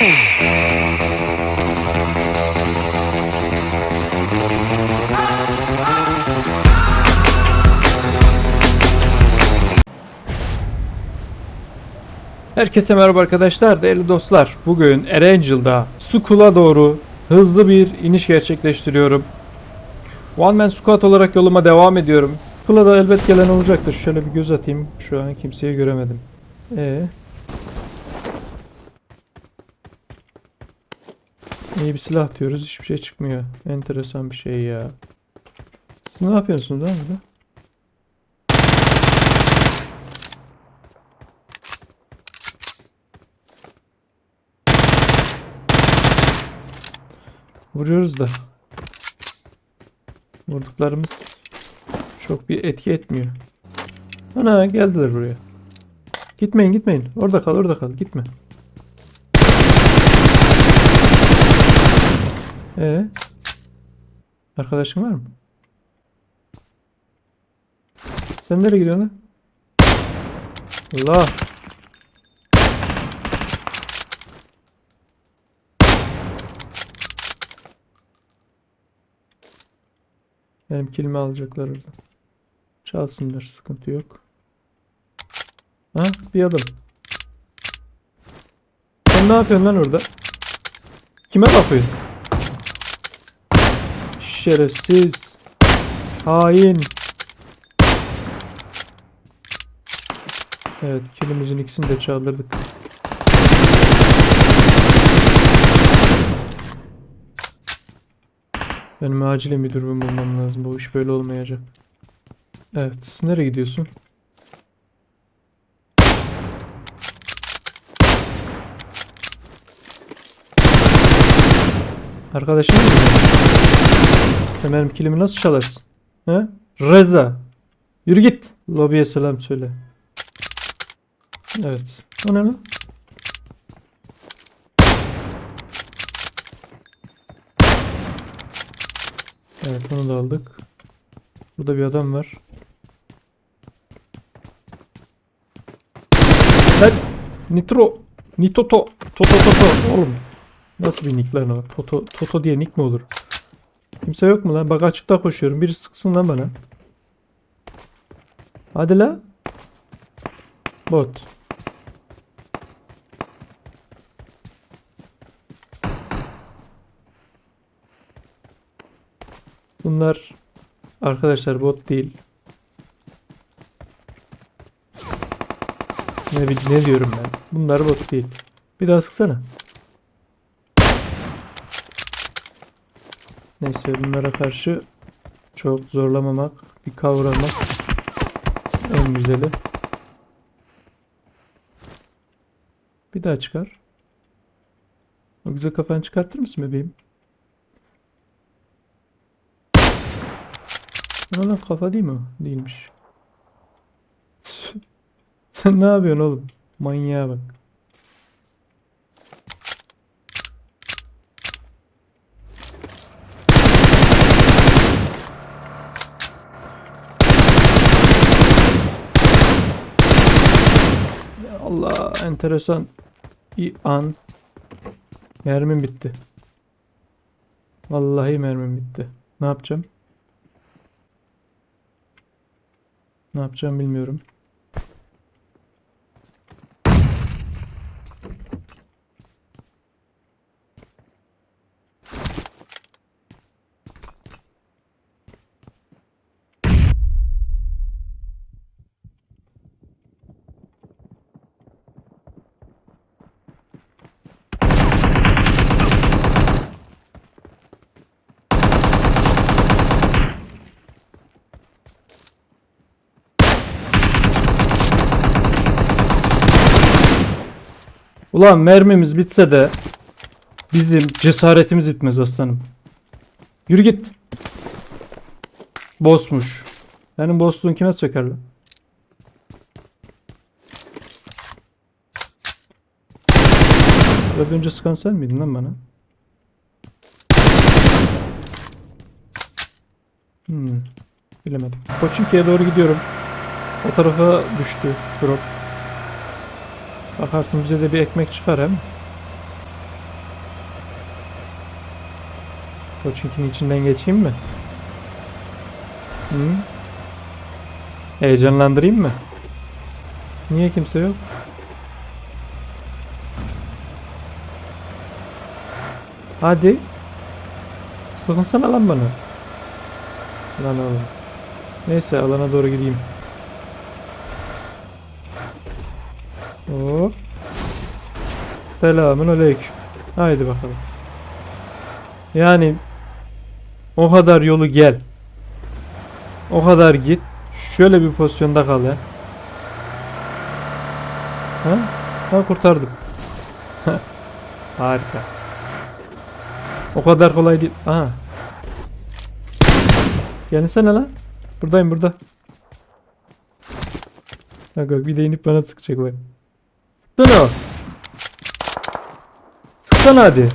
Herkese merhaba arkadaşlar, değerli dostlar. Bugün Erangel'da Skull'a doğru hızlı bir iniş gerçekleştiriyorum. One Man Squad olarak yoluma devam ediyorum. Skull'a da elbet gelen olacaktır. Şöyle bir göz atayım. Şu an kimseyi göremedim. Ee. İyi bir silah diyoruz. Hiçbir şey çıkmıyor. Enteresan bir şey ya. Siz ne yapıyorsunuz lan burada? Vuruyoruz da. Vurduklarımız çok bir etki etmiyor. Ana geldiler buraya. Gitmeyin gitmeyin. Orada kal orada kal. Gitme. Ee? Arkadaşın var mı? Sen nereye gidiyorsun lan? Allah. Benim kilimi alacaklar orada. Çalsınlar sıkıntı yok. Ha bir adım. Sen ne yapıyorsun lan orada? Kime bakıyorsun? Şerefsiz. Hain. Evet kilimizin ikisini de çaldırdık. Benim acilen bir durum bulmam lazım. Bu iş böyle olmayacak. Evet. Nereye gidiyorsun? Arkadaşın mı? Sen kilimi nasıl çalarsın? He? Reza. Yürü git. Lobiye selam söyle. Evet. O ne lan? Evet onu da aldık. Burada bir adam var. Lan Nitro Nitoto Toto Toto oğlum Nasıl bir nick lan o? Toto, Toto diye nick mi olur? Kimse yok mu lan? Bak açıkta koşuyorum. Biri sıksın lan bana. Hadi la. Bot. Bunlar arkadaşlar bot değil. Ne, ne diyorum ben? Bunlar bot değil. Bir daha sıksana. Neyse bunlara karşı çok zorlamamak, bir kavramak en güzeli. Bir daha çıkar. O güzel kafanı çıkartır mısın bebeğim? Lan kafa değil mi? Değilmiş. Sen ne yapıyorsun oğlum? Manyağa bak. Ya Allah enteresan bir an. Mermim bitti. Vallahi mermim bitti. Ne yapacağım? Ne yapacağım bilmiyorum. Ulan mermimiz bitse de bizim cesaretimiz bitmez aslanım. Yürü git. Bossmuş. Benim bossluğum kime söker lan? Biraz önce sıkan sen miydin lan bana? Hmm. Bilemedim. Koçinki'ye doğru gidiyorum. O tarafa düştü drop. Bakarsın bize de bir ekmek çıkar hem. Koçinkin içinden geçeyim mi? Hı? Heyecanlandırayım mı? Niye kimse yok? Hadi. Sıkınsana lan bana. Lan oğlum. Neyse alana doğru gideyim. Hop. Selamun aleyküm. Haydi bakalım. Yani o kadar yolu gel. O kadar git. Şöyle bir pozisyonda kal ya. Ha? Ha kurtardım. Harika. O kadar kolay değil. Aha. Gelsene lan. Buradayım burada. Bak bak bir de inip bana sıkacak bak. Sıksana. Sıksana hadi.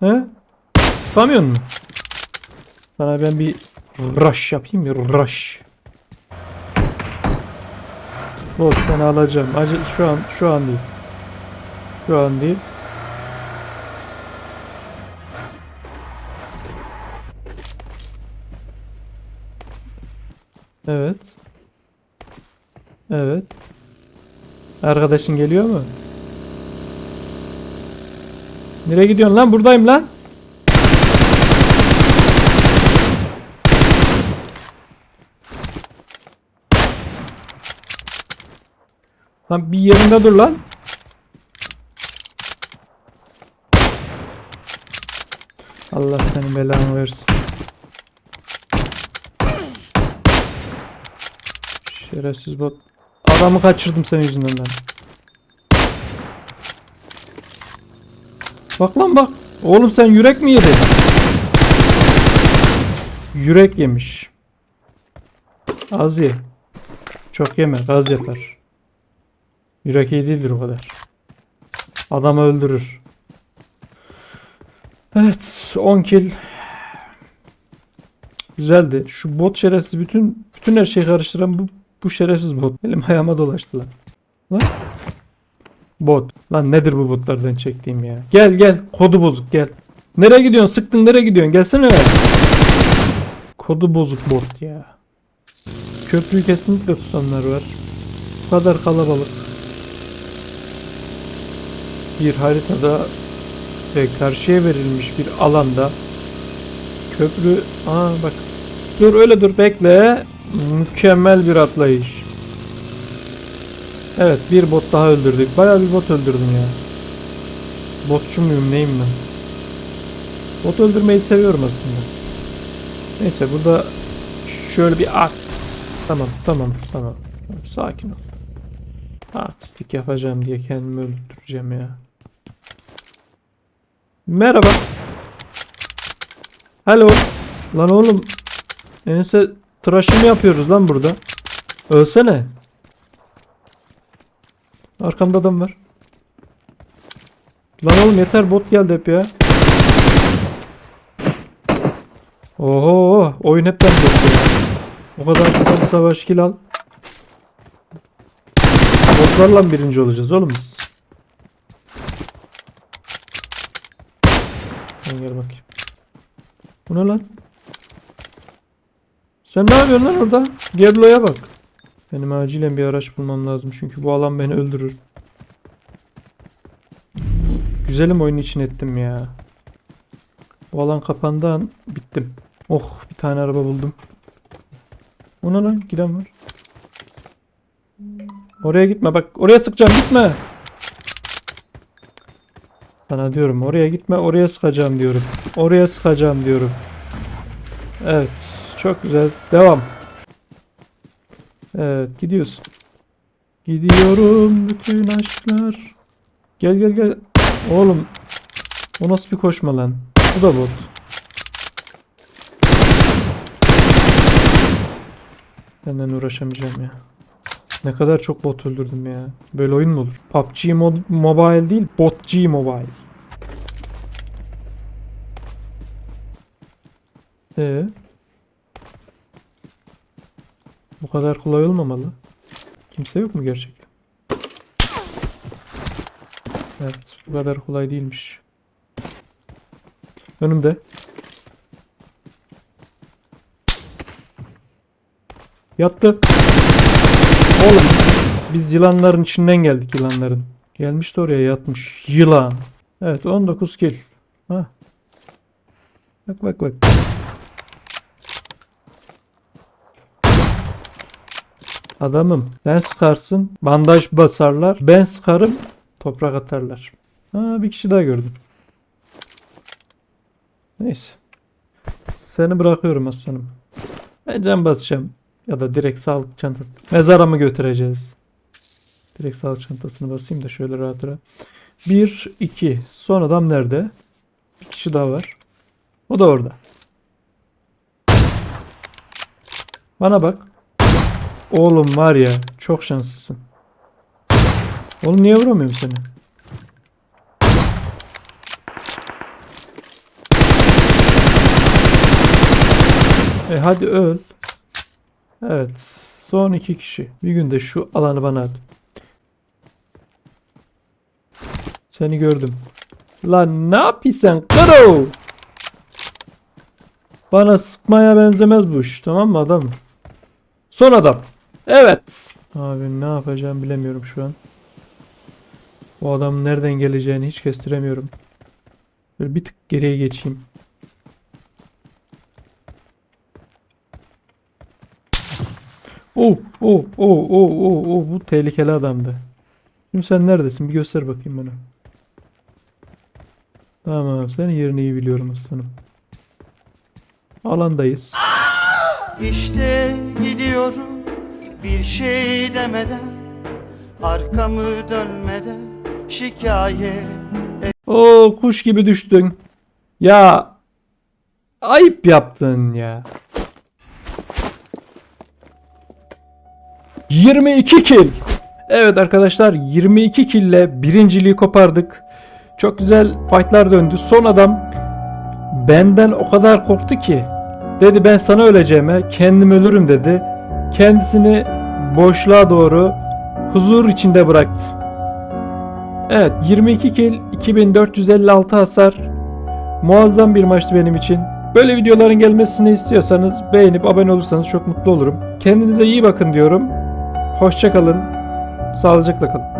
He? Sıkamıyor musun? Sana ben bir rush yapayım bir rush. Bot seni alacağım. Acil şu an şu an değil. Şu an değil. Evet. Evet. Arkadaşın geliyor mu? Nereye gidiyorsun lan? Buradayım lan. Lan bir yerinde dur lan. Allah senin belanı versin. Şerefsiz bot. Adamı kaçırdım senin yüzünden ben. Bak lan bak. Oğlum sen yürek mi yedin? Yürek yemiş. Az ye. Çok yeme. Gaz yapar. Yürek iyi değildir o kadar. Adamı öldürür. Evet. 10 kill. Güzeldi. Şu bot şerefsiz bütün bütün her şeyi karıştıran bu bu şerefsiz bot. Elim ayağıma dolaştı lan. Lan. Bot. Lan nedir bu botlardan çektiğim ya? Gel gel. Kodu bozuk gel. Nereye gidiyorsun? Sıktın nereye gidiyorsun? Gelsene. Kodu bozuk bot ya. Köprüyü kesinlikle tutanlar var. Bu kadar kalabalık. Bir haritada ve karşıya verilmiş bir alanda köprü aa bak dur öyle dur bekle mükemmel bir atlayış. Evet bir bot daha öldürdük. Bayağı bir bot öldürdüm ya. Botçu muyum neyim ben? Bot öldürmeyi seviyorum aslında. Neyse burada şöyle bir at tamam tamam tamam. Sakin ol. Artistik yapacağım diye kendimi öldüreceğim ya. Merhaba. Hello. Lan oğlum. Ense tıraşını yapıyoruz lan burada. Ölsene. Arkamda adam var. Lan oğlum yeter bot geldi hep ya. Oho oyun hep ben. O kadar bir savaş kill al. Botlarla birinci olacağız oğlum biz. Sen gel bakayım. Bu ne lan? Sen ne yapıyorsun lan orada? Geblo'ya bak. Benim acilen bir araç bulmam lazım çünkü bu alan beni öldürür. Güzelim oyun için ettim ya. Bu alan kapandığı an bittim. Oh bir tane araba buldum. O ne lan? Giden var. Oraya gitme bak. Oraya sıkacağım gitme. Sana diyorum oraya gitme oraya sıkacağım diyorum. Oraya sıkacağım diyorum. Evet. Çok güzel. Devam. Evet gidiyorsun. Gidiyorum bütün aşklar. Gel gel gel. Oğlum. O nasıl bir koşma lan? Bu da bot. Senden uğraşamayacağım ya. Ne kadar çok bot öldürdüm ya. Böyle oyun mu olur? PUBG mod Mobile değil, BotG Mobile. Ee? Bu kadar kolay olmamalı. Kimse yok mu gerçekten? Evet, bu kadar kolay değilmiş. Önümde. Yattı. Oğlum biz yılanların içinden geldik yılanların. Gelmiş de oraya yatmış. Yılan. Evet 19 kill. Ha. Bak bak bak. Adamım sen sıkarsın bandaj basarlar ben sıkarım toprak atarlar. Ha bir kişi daha gördüm. Neyse. Seni bırakıyorum aslanım. Ben can basacağım. Ya da direkt sağlık çantası. Mezara mı götüreceğiz? Direkt sağlık çantasını basayım da şöyle rahat rahat. 1, 2. Son adam nerede? Bir kişi daha var. O da orada. Bana bak. Oğlum var ya çok şanslısın. Oğlum niye vuramıyorum seni? E hadi öl. Evet. Son iki kişi. Bir günde şu alanı bana at. Seni gördüm. Lan ne yapıyorsun karo? Bana sıkmaya benzemez bu iş. Tamam mı adam? Son adam. Evet. Abi ne yapacağım bilemiyorum şu an. Bu adamın nereden geleceğini hiç kestiremiyorum. Böyle bir tık geriye geçeyim. Oh, oh, oh, oh, oh, oh, bu tehlikeli adamdı. Şimdi sen neredesin? Bir göster bakayım bana. Tamam, senin yerini iyi biliyorum aslanım. Alandayız. İşte gidiyorum bir şey demeden Arkamı dönmeden şikayet Oo, kuş gibi düştün. Ya, ayıp yaptın ya. 22 kill. Evet arkadaşlar 22 kill ile birinciliği kopardık. Çok güzel fightlar döndü. Son adam benden o kadar korktu ki dedi ben sana öleceğime kendim ölürüm dedi. Kendisini boşluğa doğru huzur içinde bıraktı. Evet 22 kill 2456 hasar. Muazzam bir maçtı benim için. Böyle videoların gelmesini istiyorsanız beğenip abone olursanız çok mutlu olurum. Kendinize iyi bakın diyorum. Hoşçakalın. Sağlıcakla kalın.